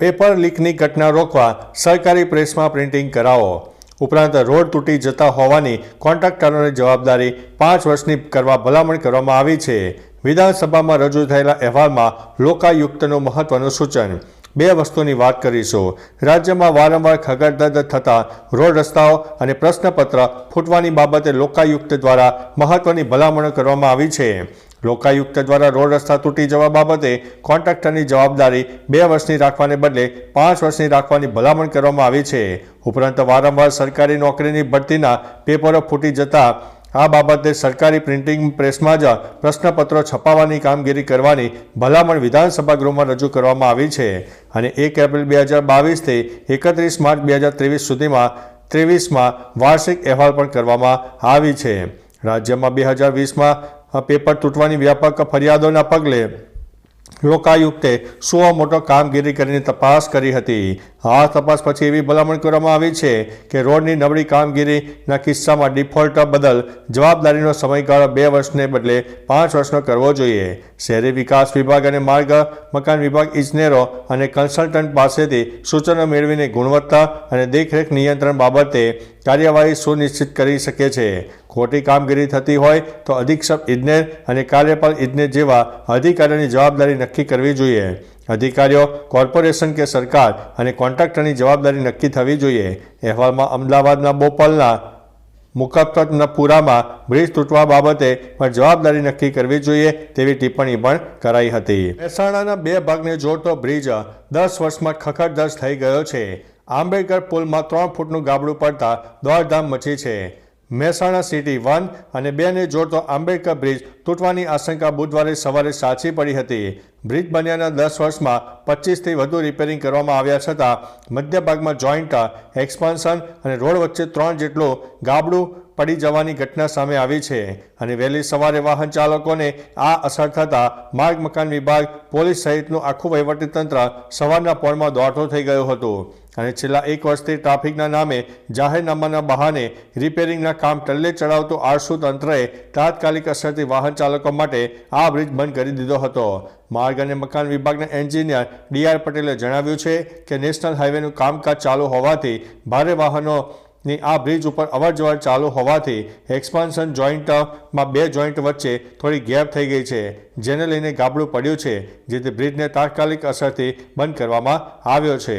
Paper લીકની ઘટના રોકવા સરકારી પ્રેસમાં પ્રિન્ટિંગ કરાવો. ઉપરાંત રોડ તૂટી જતા હોવાની કોન્ટ્રાક્ટરોની જવાબદારી પાંચ વર્ષની કરવા ભલામણ કરવામાં આવી છે. વિધાનસભામાં રજૂ થયેલા અહેવાલમાં લોકાયુક્તનું મહત્વનું સૂચન. બે વસ્તુની વાત કરીશું. રાજ્યમાં વારંવાર ખગડદડ થતા રોડ રસ્તાઓ અને પ્રશ્નપત્ર ફૂટવાની બાબતે લોકાયુક્ત દ્વારા મહત્વની ભલામણો કરવામાં આવી છે. લોકાયુક્ત દ્વારા રોડ રસ્તા તૂટી જવા બાબતે કોન્ટ્રાક્ટરની જવાબદારી બે વર્ષની રાખવાને બદલે પાંચ વર્ષની રાખવાની ભલામણ કરવામાં આવી છે. ઉપરાંત વારંવાર સરકારી નોકરીની ભરતીના પેપરો ફૂટી જતા આ બાબતે સરકારી પ્રિન્ટિંગ પ્રેસમાં જ પ્રશ્નપત્રો છપાવવાની કામગીરી કરવાની ભલામણ વિધાનસભા ગૃહમાં રજૂ કરવામાં આવી છે અને એક એપ્રિલ બે હજાર બાવીસથી એકત્રીસ માર્ચ બે હજાર ત્રેવીસ સુધીમાં ત્રેવીસમાં વાર્ષિક અહેવાલ પણ કરવામાં આવી છે. રાજ્યમાં બે હજાર વીસમાં પેપર તૂટવાની વ્યાપક ફરિયાદોના પગલે લોકાયુક્તે સો મોટો કામગીરી કરીને તપાસ કરી હતી. આ તપાસ પછી એવી ભલામણ કરવામાં આવી છે કે રોડની નબળી કામગીરીના કિસ્સામાં ડિફોલ્ટ બદલ જવાબદારીનો સમયગાળો બે વર્ષને બદલે પાંચ વર્ષનો કરવો જોઈએ. શહેરી વિકાસ વિભાગ અને માર્ગ મકાન વિભાગ ઇજનેરો અને કન્સલ્ટન્ટ પાસેથી સૂચનો મેળવીને ગુણવત્તા અને દેખરેખ નિયંત્રણ બાબતે કાર્યવાહી સુનિશ્ચિત કરી શકે છે. ખોટી કામગીરી થતી હોય તો અધિક્ષક ઇજનેર અને કાર્યપાલ ઇજનેર જેવા અધિકારીઓની જવાબદારી નક્કી કરવી જોઈએ. અધિકારીઓ, કોર્પોરેશન કે સરકાર અને કોન્ટ્રાક્ટરની જવાબદારી નક્કી થવી જોઈએ. અહેવાલમાં અમદાવાદના બોપલના મુકત્તનપુરામાં બ્રિજ તૂટવા બાબતે પણ જવાબદારી નક્કી કરવી જોઈએ તેવી ટિપ્પણી પણ કરાઈ હતી. મહેસાણાના બે ભાગને જોડતો બ્રિજ દસ વર્ષમાં ખખડધસ થઈ ગયો છે. આંબેડકર પુલમાં ત્રણ ફૂટનું ગાબડું પડતા દોડધામ મચી છે. મહેસાણા સિટી વન અને બેને જોડતો આંબેડકર બ્રિજ તૂટવાની આશંકા બુધવારે સવારે સાચી પડી હતી. બ્રિજ બન્યાના દસ વર્ષમાં પચીસથી વધુ રિપેરિંગ કરવામાં આવ્યા છતાં મધ્યભાગમાં જોઈન્ટ એક્સપાન્શન અને રોડ વચ્ચે ત્રણ જેટલું ગાબડું પડી જવાની ઘટના સામે આવી છે અને વહેલી સવારે વાહન ચાલકોને આ અસર થતાં માર્ગ મકાન વિભાગ પોલીસ સહિતનું આખું વહીવટીતંત્ર સવારના પોરમાં દોડતો થઈ ગયું હતું. અને છેલ્લા એક વર્ષથી ટ્રાફિકના નામે જાહેરનામાના બહાને રિપેરિંગના કામ ટલ્લે ચડાવતું આળસુ તંત્રએ તાત્કાલિક અસરથી વાહન ચાલકો માટે આ બ્રિજ બંધ કરી દીધો હતો. માર્ગ અને મકાન વિભાગના એન્જિનિયર ડી આર પટેલે જણાવ્યું છે કે નેશનલ હાઈવેનું કામકાજ ચાલુ હોવાથી ભારે વાહનો ની આ બ્રિજ ઉપર અવરજવર ચાલુ હોવાથી એક્સપાન્શન જોઈન્ટમાં બે જોઈન્ટ વચ્ચે થોડી ગેપ થઈ ગઈ છે, જેને લઈને ગાબડું પડ્યું છે, જેથી બ્રિજને તાત્કાલિક અસરથી બંધ કરવામાં આવ્યો છે.